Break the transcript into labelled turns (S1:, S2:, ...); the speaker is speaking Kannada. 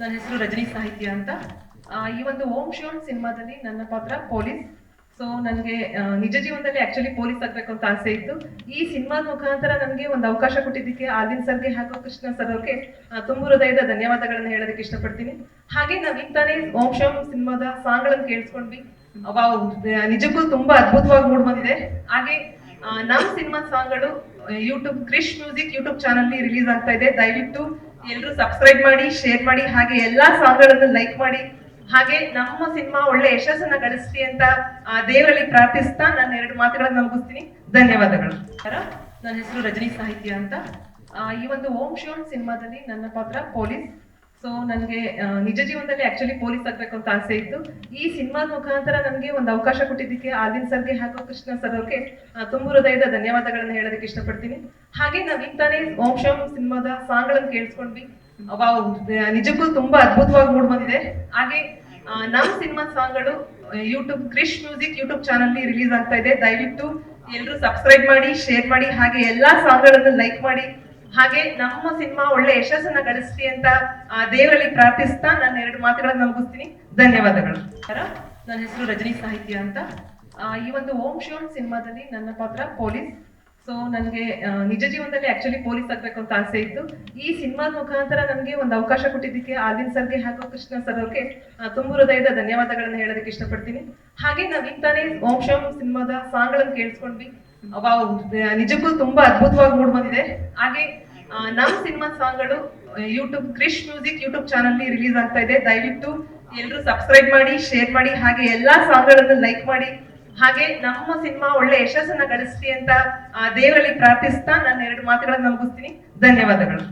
S1: ನನ್ನ ಹೆಸರು ರಜನಿ ಸಾಹಿತ್ಯ ಅಂತ. ಈ ಒಂದು ಓಂ ಶಿವಂ ಸಿನಿಮಾದಲ್ಲಿ ನನ್ನ ಪಾತ್ರ ಪೊಲೀಸ್. ಸೊ ನನಗೆ ನಿಜ ಜೀವನದಲ್ಲಿ ಆಕ್ಚುಲಿ ಪೊಲೀಸ್ ಆಗ್ಬೇಕು ಅಂತ ಆಸೆ ಇತ್ತು. ಈ ಸಿನಿಮಾದ ಮುಖಾಂತರ ನನಗೆ ಒಂದು ಅವಕಾಶ ಕೊಟ್ಟಿದ್ದಕ್ಕೆ ಆದಿನ್ ಸರ್ಗೆ ಹಾಗೂ ಕೃಷ್ಣ ಸರ್ ಅವ್ರಿಗೆ ತುಂಬ ಹೃದಯದ ಧನ್ಯವಾದಗಳನ್ನ ಹೇಳೋದಕ್ಕೆ ಇಷ್ಟಪಡ್ತೀನಿ. ಹಾಗೆ ನಾವ್ ಇಂತಾನೆ ತಾನೇ ಓಂ ಶಿವಂ ಸಿನಿಮಾದ ಸಾಂಗ್ಗಳನ್ನು ಕೇಳಿಸ್ಕೊಂಡ್ವಿ. ನಿಜಕ್ಕೂ ತುಂಬಾ ಅದ್ಭುತವಾಗಿ ಮೂಡ್ ಬಂದಿದೆ ಹಾಗೆ ನಮ್ಮ ಸಿನಿಮಾ ಸಾಂಗ್ಗಳು YouTube Krish music YouTube channel release ಆಗ್ತಾ ಇದೆ. ದಯವಿಟ್ಟು ಎಲ್ಲರೂ ಸಬ್ಸ್ಕ್ರೈಬ್ ಮಾಡಿ ಶೇರ್ ಮಾಡಿ, ಹಾಗೆ ಎಲ್ಲಾ ಸಾಂಗ್ಗಳನ್ನು ಲೈಕ್ ಮಾಡಿ. ಹಾಗೆ ನಮ್ಮ ಸಿನಿಮಾ ಒಳ್ಳೆ ಯಶಸ್ಸನ್ನ ಗಳಿಸ್ಲಿ ಅಂತ ದೇವರಲ್ಲಿ ಪ್ರಾರ್ಥಿಸ್ತಾ ನಾನು ಎರಡು ಮಾತುಗಳನ್ನ ಮುಗಿಸ್ತೀನಿ. ಧನ್ಯವಾದಗಳು. ನನ್ನ ಹೆಸರು ರಜನಿ ಸಾಹಿತ್ಯ ಅಂತ. ಈ ಒಂದು ಓಂ ಶಿವಂ ಸಿನಿಮಾದಲ್ಲಿ ನನ್ನ ಪಾತ್ರ ಪೊಲೀಸ್. ಸೊ ನನಗೆ ನಿಜ ಜೀವನದಲ್ಲಿ ಆಕ್ಚುಲಿ ಪೊಲೀಸ್ ಆಗ್ಬೇಕು ಅಂತ ಆಸೆ ಇತ್ತು. ಈ ಸಿನಿಮಾದ ಮುಖಾಂತರ ನನಗೆ ಒಂದು ಅವಕಾಶ ಕೊಟ್ಟಿದ್ದಕ್ಕೆ ಆದಿನ್ ಸರ್ಗೆ ಹಾಗೂ ಕೃಷ್ಣ ಸರ್ ಅವ್ರಿಗೆ ತುಂಬ ಹೃದಯದ ಧನ್ಯವಾದಗಳನ್ನ ಹೇಳೋದಕ್ಕೆ ಇಷ್ಟಪಡ್ತೀನಿ. ಹಾಗೆ ನಾವು ತಾನೇ ಓಂ ಶಾಮ್ ಸಿನಿಮಾದ ಸಾಂಗ್ಗಳನ್ನು ಕೇಳಿಸ್ಕೊಂಡ್ವಿ. ನಿಜಕ್ಕೂ ತುಂಬಾ ಅದ್ಭುತವಾಗಿ ಮೂಡ್ ಬಂದಿದೆ. ಹಾಗೆ ನಮ್ಮ ಸಿನಿಮಾ ಸಾಂಗ್ಗಳು YouTube Krish music YouTube channel release ಆಗ್ತಾ ಇದೆ. ದಯವಿಟ್ಟು ಎಲ್ಲರೂ ಸಬ್ಸ್ಕ್ರೈಬ್ ಮಾಡಿ ಶೇರ್ ಮಾಡಿ, ಹಾಗೆ ಎಲ್ಲಾ ಸಾಂಗ್ಗಳನ್ನು ಲೈಕ್ ಮಾಡಿ. ಹಾಗೆ ನಮ್ಮ ಸಿನಿಮಾ ಒಳ್ಳೆ ಯಶಸ್ಸನ್ನ ಗಳಿಸ್ಲಿ ಅಂತ ದೇವರಲ್ಲಿ ಪ್ರಾರ್ಥಿಸ್ತಾ ನಾನು ಎರಡು ಮಾತುಗಳನ್ನ ಮುಗಿಸ್ತೀನಿ. ಧನ್ಯವಾದಗಳು. ನನ್ನ ಹೆಸರು ರಜನಿ ಸಾಹಿತ್ಯ ಅಂತ. ಈ ಒಂದು ಓಂ ಶಿವಂ ಸಿನಿಮಾದಲ್ಲಿ ನನ್ನ ಪಾತ್ರ ಪೊಲೀಸ್. ಸೊ ನನಗೆ ನಿಜ ಜೀವನದಲ್ಲಿ ಆಕ್ಚುಲಿ ಪೊಲೀಸ್ ಆಗ್ಬೇಕು ಅಂತ ಆಸೆ ಇತ್ತು. ಈ ಸಿನಿಮಾದ ಮುಖಾಂತರ ನನಗೆ ಒಂದು ಅವಕಾಶ ಕೊಟ್ಟಿದ್ದಕ್ಕೆ ಆರ್ವಿನ್ ಸರ್ಗೆ ಹಾಗೂ ಕೃಷ್ಣ ಸರ್ ಅವ್ರಿಗೆ ತುಂಬ ಹೃದಯದ ಧನ್ಯವಾದಗಳನ್ನ ಹೇಳೋದಕ್ಕೆ ಇಷ್ಟಪಡ್ತೀನಿ. ಹಾಗೆ ನಾವು ಈಗ ತಾನೇ ಓಂ ಶಿವಂ ಸಿನಿಮಾದ ಸಾಂಗ್ಗಳನ್ನು ಕೇಳಿಸ್ಕೊಂಡ್ವಿ. ನಿಜಕ್ಕೂ ತುಂಬಾ ಅದ್ಭುತವಾಗಿ ಮೂಡ್ ಬಂದಿದೆ. ಹಾಗೆ ನಮ್ಮ ಸಿನಿಮಾ ಸಾಂಗ್ಗಳು YouTube Krish music YouTube channel release ಆಗ್ತಾ ಇದೆ. ದಯವಿಟ್ಟು ಎಲ್ಲರೂ ಸಬ್ಸ್ಕ್ರೈಬ್ ಮಾಡಿ ಶೇರ್ ಮಾಡಿ, ಹಾಗೆ ಎಲ್ಲಾ ಸಾಂಗ್ಗಳನ್ನು ಲೈಕ್ ಮಾಡಿ. ಹಾಗೆ ನಮ್ಮ ಸಿನಿಮಾ ಒಳ್ಳೆ ಯಶಸ್ಸನ್ನ ಗಳಿಸ್ಲಿ ಅಂತ ದೇವರಲ್ಲಿ ಪ್ರಾರ್ಥಿಸ್ತಾ ನಾನು ಎರಡು ಮಾತುಗಳನ್ನ ಮುಗಿಸ್ತೀನಿ. ಧನ್ಯವಾದಗಳು.